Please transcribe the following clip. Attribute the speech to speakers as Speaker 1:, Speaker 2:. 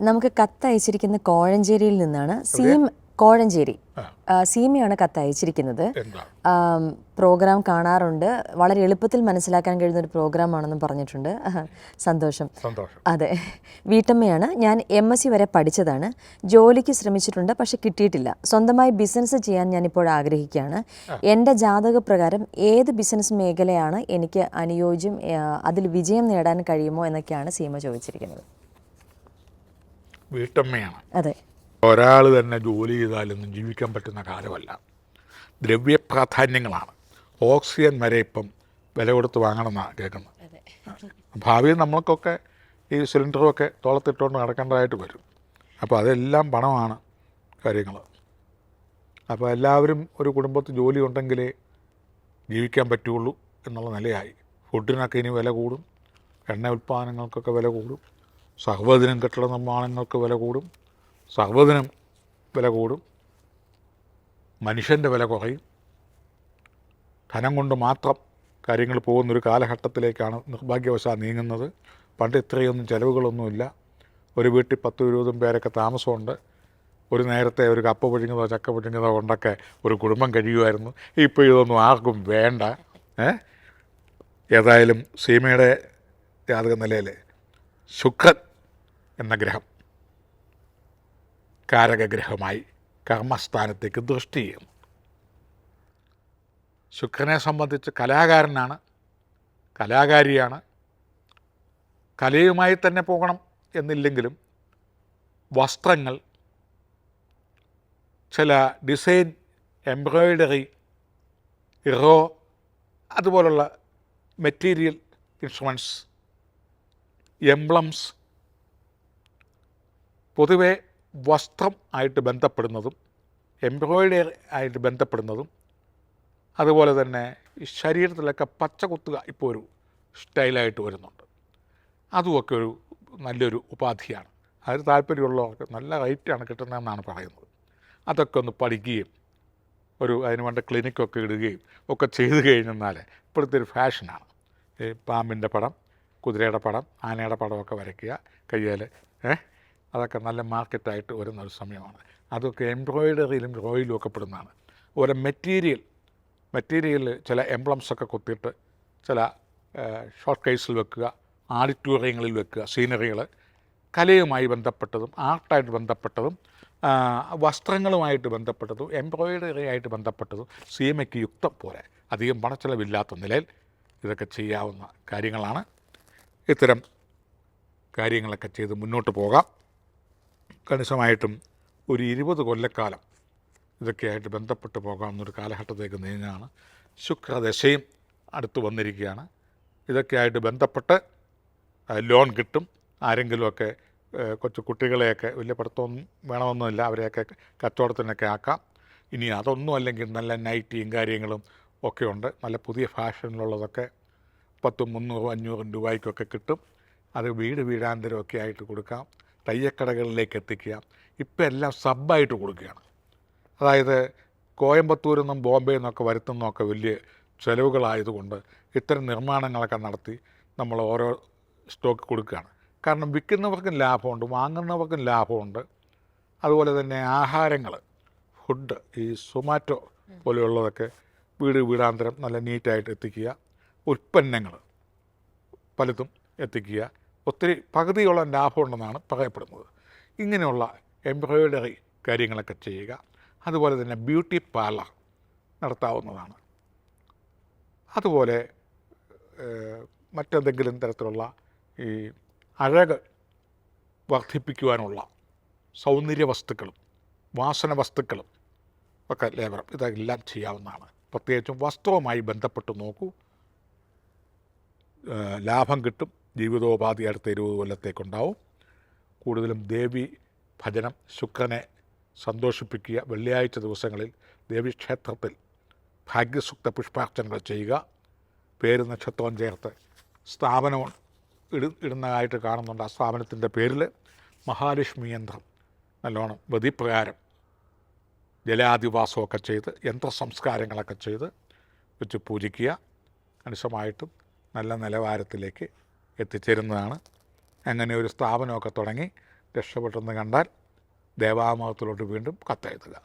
Speaker 1: നമുക്ക് കത്ത് അയച്ചിരിക്കുന്ന കോഴഞ്ചേരിയിൽ നിന്നാണ് സീം കോഴഞ്ചേരി. സീമയാണ് കത്ത് അയച്ചിരിക്കുന്നത്. പ്രോഗ്രാം കാണാറുണ്ട്. വളരെ എളുപ്പത്തിൽ മനസ്സിലാക്കാൻ കഴിയുന്ന ഒരു പ്രോഗ്രാം ആണെന്ന് പറഞ്ഞിട്ടുണ്ട് സന്തോഷം. അതെ. വീട്ടമ്മയാണ്. ഞാൻ എം എസ് സി വരെ പഠിച്ചതാണ്. ജോലിക്ക് ശ്രമിച്ചിട്ടുണ്ട് പക്ഷെ കിട്ടിയിട്ടില്ല. സ്വന്തമായി ബിസിനസ് ചെയ്യാൻ ഞാനിപ്പോൾ ആഗ്രഹിക്കുകയാണ്. എന്റെ ജാതക പ്രകാരം ഏത് ബിസിനസ് മേഖലയാണ് എനിക്ക് അനുയോജ്യം അതിൽ വിജയം നേടാൻ കഴിയുമോ എന്നൊക്കെയാണ് സീമ ചോദിച്ചിരിക്കുന്നത്.
Speaker 2: വീട്ടമ്മയാണ്.
Speaker 1: അതെ.
Speaker 2: ഒരാൾ തന്നെ ജോലി ചെയ്താലൊന്നും ജീവിക്കാൻ പറ്റുന്ന കാലമല്ല. ദ്രവ്യ പ്രാധാന്യങ്ങളാണ്. ഓക്സിജൻ വരെ ഇപ്പം വില കൊടുത്ത് വാങ്ങണമെന്നാണ് കേൾക്കുന്നത്. ഭാവിയിൽ നമ്മൾക്കൊക്കെ ഈ സിലിണ്ടറുമൊക്കെ തോളത്തിട്ടുകൊണ്ട് നടക്കേണ്ടതായിട്ട് വരും. അപ്പോൾ അതെല്ലാം പണമാണ് കാര്യങ്ങൾ അപ്പോൾ എല്ലാവരും ഒരു കുടുംബത്തിൽ ജോലി ഉണ്ടെങ്കിലേ ജീവിക്കാൻ പറ്റുള്ളൂ എന്നുള്ള നിലയായി. ഫുഡിനൊക്കെ ഇനി വില കൂടും. എണ്ണ ഉൽപ്പാദനങ്ങൾക്കൊക്കെ വില കൂടും. സർവദിനം കെട്ടിട നിർമ്മാണങ്ങൾക്ക് വില കൂടും സഹോദരം വില കൂടും മനുഷ്യന്റെ വില കുറയും. ധനം കൊണ്ട് മാത്രം കാര്യങ്ങൾ പോകുന്നൊരു കാലഘട്ടത്തിലേക്കാണ് നിർഭാഗ്യവശാൽ നീങ്ങുന്നത്. പണ്ട് ഇത്രയൊന്നും ചിലവുകളൊന്നുമില്ല. ഒരു വീട്ടിൽ പത്തും ഇരുപതും പേരൊക്കെ താമസമുണ്ട്. ഒരു നേരത്തെ ഒരു കപ്പ പൊഴിഞ്ഞതോ ചക്ക പൊഴിഞ്ഞതോ കൊണ്ടൊക്കെ ഒരു കുടുംബം കഴിയുമായിരുന്നു. ഇപ്പോൾ ഇതൊന്നും ആർക്കും വേണ്ട. ഏതായാലും സീമയുടെ ജാതക നിലയിൽ ശുക്രൻ എന്ന ഗ്രഹം. കാരകഗ്രഹമായി കർമ്മസ്ഥാനത്തേക്ക് ദൃഷ്ടി ചെയ്യുന്നു. ശുക്രനെ സംബന്ധിച്ച് കലാകാരനാണ് കലാകാരിയാണ്. കലയുമായി തന്നെ പോകണം എന്നില്ലെങ്കിലും വസ്ത്രങ്ങൾ ചില ഡിസൈൻ എംബ്രോയിഡറി റോ അതുപോലുള്ള മെറ്റീരിയൽ ഇൻസ്ട്രുമെന്റ്സ് എംബ്ലംസ് പൊതുവെ വസ്ത്രം ആയിട്ട് ബന്ധപ്പെടുന്നതും എംബ്രോയിഡറി ആയിട്ട് ബന്ധപ്പെടുന്നതും അതുപോലെ തന്നെ ശരീരത്തിലൊക്കെ പച്ച കുത്തുക ഇപ്പോൾ ഒരു സ്റ്റൈലായിട്ട് വരുന്നുണ്ട്. അതുമൊക്കെ ഒരു നല്ലൊരു ഉപാധിയാണ്. അതിന് താല്പര്യമുള്ളവർക്ക് നല്ല റേറ്റാണ് കിട്ടുന്നതെന്നാണ് പറയുന്നത്. അതൊക്കെ ഒന്ന് പഠിക്കുകയും ഒരു അതിന് വേണ്ട ക്ലിനിക്കൊക്കെ ഇടുകയും ഒക്കെ ചെയ്തു കഴിഞ്ഞെന്നാൽ ഇപ്പോഴത്തെ ഒരു ഫാഷനാണ് പാമ്പിന്റെ പടം കുതിരയുടെ പടം ആനയുടെ പടമൊക്കെ വരയ്ക്കുക കയ്യിൽ ഏ? അതൊക്കെ നല്ല മാർക്കറ്റായിട്ട് വരുന്ന ഒരു സമയമാണ്. അതൊക്കെ എംബ്രോയിഡറിയിലും റോയിലും ഒക്കെ പെടുന്നതാണ്. ഓരോ മെറ്റീരിയൽ മെറ്റീരിയലിൽ ചില എംബ്ലംസ് ഒക്കെ കുത്തിയിട്ട് ചില ഷോർട്ട് കേസിൽ വെക്കുക ആഡിറ്റോറിയങ്ങളിൽ വെക്കുക സീനറികൾ കലയുമായി ബന്ധപ്പെട്ടതും ആർട്ടായിട്ട് ബന്ധപ്പെട്ടതും വസ്ത്രങ്ങളുമായിട്ട് ബന്ധപ്പെട്ടതും എംബ്രോയിഡറി ആയിട്ട് ബന്ധപ്പെട്ടതും സീമയ്ക്ക് യുക്തം പോലെ അധികം പണച്ചെലവില്ലാത്ത നിലയിൽ ഇതൊക്കെ ചെയ്യാവുന്ന കാര്യങ്ങളാണ്. ഇത്തരം കാര്യങ്ങളൊക്കെ ചെയ്ത് മുന്നോട്ട് പോകാം. കണിശമായിട്ടും ഒരു ഇരുപത് കൊല്ലക്കാലം ഇതൊക്കെയായിട്ട് ബന്ധപ്പെട്ട് പോകാവുന്നൊരു കാലഘട്ടത്തേക്ക് നീങ്ങാണ് ശുക്രദശയും അടുത്ത് വന്നിരിക്കുകയാണ്. ഇതൊക്കെയായിട്ട് ബന്ധപ്പെട്ട് ലോൺ കിട്ടും. ആരെങ്കിലുമൊക്കെ കൊച്ചു കുട്ടികളെയൊക്കെ വലിയ പഠിത്തമൊന്നും വേണമെന്നില്ല അവരെയൊക്കെ കച്ചവടത്തിനൊക്കെ ആക്കാം. ഇനി അതൊന്നും അല്ലെങ്കിൽ നല്ല നൈറ്റിയും കാര്യങ്ങളും ഒക്കെ ഉണ്ട്. നല്ല പുതിയ ഫാഷനിലുള്ളതൊക്കെ പത്തും മുന്നൂറും അഞ്ഞൂറും രൂപയ്ക്കൊക്കെ കിട്ടും. അത് വീട് വീടാന്തരമൊക്കെ ആയിട്ട് കൊടുക്കാം. തയ്യക്കടകളിലേക്ക് എത്തിക്കുക ഇപ്പം എല്ലാം സബ്ബായിട്ട് കൊടുക്കുകയാണ്. അതായത് കോയമ്പത്തൂരിൽ നിന്നും ബോംബെയിൽ നിന്നൊക്കെ വരുത്തുന്നൊക്കെ വലിയ ചിലവുകളായതുകൊണ്ട് ഇത്തരം നിർമ്മാണങ്ങളൊക്കെ നടത്തി നമ്മൾ ഓരോ സ്റ്റോക്ക് കൊടുക്കുകയാണ്. കാരണം വിൽക്കുന്നവർക്കും ലാഭമുണ്ട് വാങ്ങുന്നവർക്കും ലാഭമുണ്ട്. അതുപോലെ തന്നെ ആഹാരങ്ങൾ ഫുഡ് ഈ സൊമാറ്റോ പോലെയുള്ളതൊക്കെ വീട് വീടാന്തരം നല്ല നീറ്റായിട്ട് എത്തിക്കുക. ഉൽപ്പന്നങ്ങൾ പലതും എത്തിക്കുക. ഒത്തിരി പകുതിയോളം ലാഭമുണ്ടെന്നാണ് പറയപ്പെടുന്നത്. ഇങ്ങനെയുള്ള എംബ്രോയിഡറി കാര്യങ്ങളൊക്കെ ചെയ്യുക അതുപോലെ തന്നെ ബ്യൂട്ടി പാർലർ നടത്താവുന്നതാണ്. അതുപോലെ മറ്റെന്തെങ്കിലും തരത്തിലുള്ള ഈ അഴക് വർദ്ധിപ്പിക്കുവാനുള്ള സൗന്ദര്യ വസ്തുക്കളും വാസന വസ്തുക്കളും ഒക്കെ ലേബർ ഇതെല്ലാം ചെയ്യാവുന്നതാണ്. പ്രത്യേകിച്ചും വസ്ത്രവുമായി ബന്ധപ്പെട്ട് നോക്കൂ. ലാഭം കിട്ടും ജീവിതോപാധി അടുത്ത ഇരുപത് കൊല്ലത്തേക്കുണ്ടാവും. കൂടുതലും ദേവി ഭജനം ശുക്രനെ സന്തോഷിപ്പിക്കുക. വെള്ളിയാഴ്ച ദിവസങ്ങളിൽ ദേവീക്ഷേത്രത്തിൽ ഭാഗ്യസുക്ത പുഷ്പാർച്ചനകൾ ചെയ്യുക. പേര് നക്ഷത്രവും ചേർത്ത് സ്ഥാപനം ഇട ഇടുന്നതായിട്ട് കാണുന്നുണ്ട് ആ സ്ഥാപനത്തിന്റെ പേരിൽ മഹാലക്ഷ്മി യന്ത്രം നല്ലോണം വതിപ്രകാരം ജലാധിവാസമൊക്കെ ചെയ്ത് യന്ത്രസംസ്കാരങ്ങളൊക്കെ ചെയ്ത് വെച്ച് പൂജിക്കുക. കണിശമായിട്ടും നല്ല നിലവാരത്തിലേക്ക് എത്തിച്ചേരുന്നതാണ്. അങ്ങനെ ഒരു സ്ഥാപനമൊക്കെ തുടങ്ങി രക്ഷപ്പെട്ടെന്ന് കണ്ടാൽ ദേവാമഹത്തിലോട്ട് വീണ്ടും കത്തെഴുതുക.